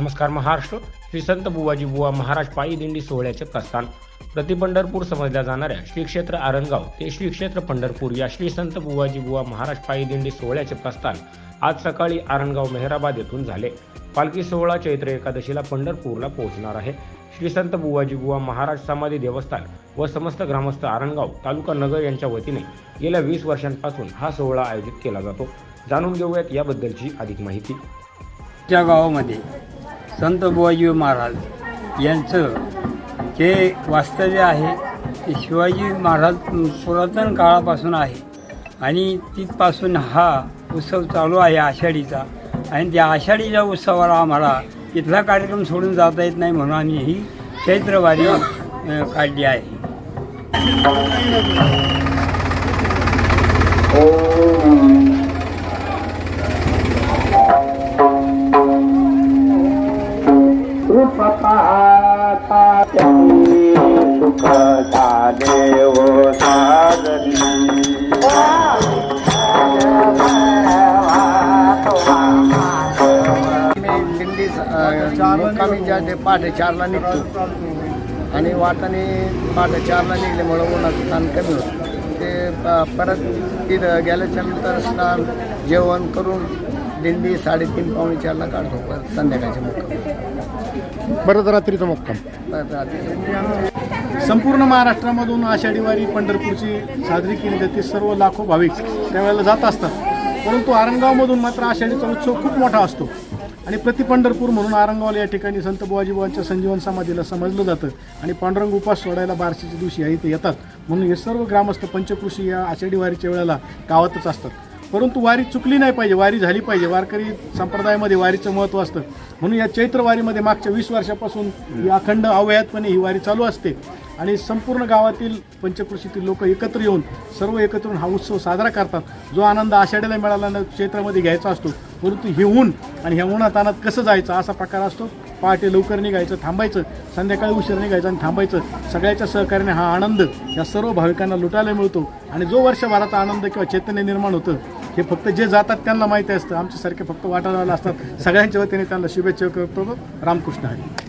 नमस्कार महाराष्ट्र. श्री संत बुवाजी बुवा महाराज पायी दिंडी सोहळ्याचे प्रस्थान. प्रति पंढरपूर समजल्या जाणाऱ्या श्री क्षेत्र आरणगाव ते श्री क्षेत्र पंढरपूर या श्री संत बुवाजी बुवा महाराज पायी दिंडी सोहळ्याचे प्रस्थान आज सकाळी आरणगाव मेहराबाद येथून झाले. पालखी सोहळा चैत्र एकादशीला पंढरपूरला पोहोचणार आहे. श्री संत बुवाजी बुवा महाराज समाधी देवस्थान व समस्त ग्रामस्थ आरणगाव तालुका नगर यांच्या वतीने गेल्या वीस वर्षांपासून हा सोहळा आयोजित केला जातो. जाणून घेऊयात याबद्दलची अधिक माहिती. त्या गावामध्ये संत बुवाजी महाराज यांचं जे वास्तव्य आहे ते शिवाजी महाराज पुरातन काळापासून आहे. आणि तिथपासून हा उत्सव चालू आहे आषाढीचा. आणि त्या आषाढीच्या उत्सवाला आम्हाला इथला कार्यक्रम सोडून जाता येत नाही म्हणून आम्ही ही चैत्रवारी काढली आहे. मी दिंडी मुक्कामी ज्या ते पहाटे चारला निघतो आणि वाटाने पहाटे चारला निघल्यामुळं उन्हाचं ताण कमी होतं ते परत तिथं गेल्याच्यानंतर स्नान जेवण करून दिंडी साडेतीन पावणे चारला काढतो परत संध्याकाळच्या मुक्कामी बरंच रात्रीचा मुक्काम. संपूर्ण महाराष्ट्रामधून आषाढी वारी पंढरपूरची साजरी केली जाते सर्व लाखो भाविक त्यावेळेला जात असतात. परंतु आरणगावमधून मात्र आषाढीचा उत्सव खूप मोठा असतो. आणि प्रति पंढरपूर म्हणून आरंगावला या ठिकाणी संत बुवाजीबुवांच्या संजीवन समाधीला समजलं जातं. आणि पांडुरंग उपास सोडायला बारशीच्या दिवशी या इथे येतात. म्हणून हे सर्व ग्रामस्थ पंचकृषी या आषाढी वारीच्या वेळेला गावातच असतात. परंतु वारी चुकली नाही पाहिजे वारी झाली पाहिजे. वारकरी संप्रदायामध्ये वारीचं महत्त्व असतं. म्हणून या चैत्र वारीमध्ये मागच्या वीस वर्षापासून ही अखंड अवयातपणे ही वारी चालू असते. आणि संपूर्ण गावातील पंचकृषीतील लोक एकत्र येऊन सर्व एकत्र येऊन हा उत्सव साजरा करतात. जो आनंद आषाढीला मिळाला ना चैत्रामध्ये घ्यायचा असतो. परंतु हे ऊन आणि ह्या उन्हात अनात कसं जायचं असा प्रकार असतो. पहाटे लवकर निघायचं थांबायचं संध्याकाळी उशीर निघायचं आणि थांबायचं. सगळ्याच्या सहकार्याने हा आनंद या सर्व भाविकांना लुटायला मिळतो. आणि जो वर्षभराचा आनंद किंवा चैतन्य निर्माण होतं हे फक्त जे जातात त्यांना माहिती असतं. आमच्यासारखे फक्त वाटाला असतात. सगळ्यांच्या वतीने त्यांना शुभेच्छा करतो. रामकृष्ण हरी.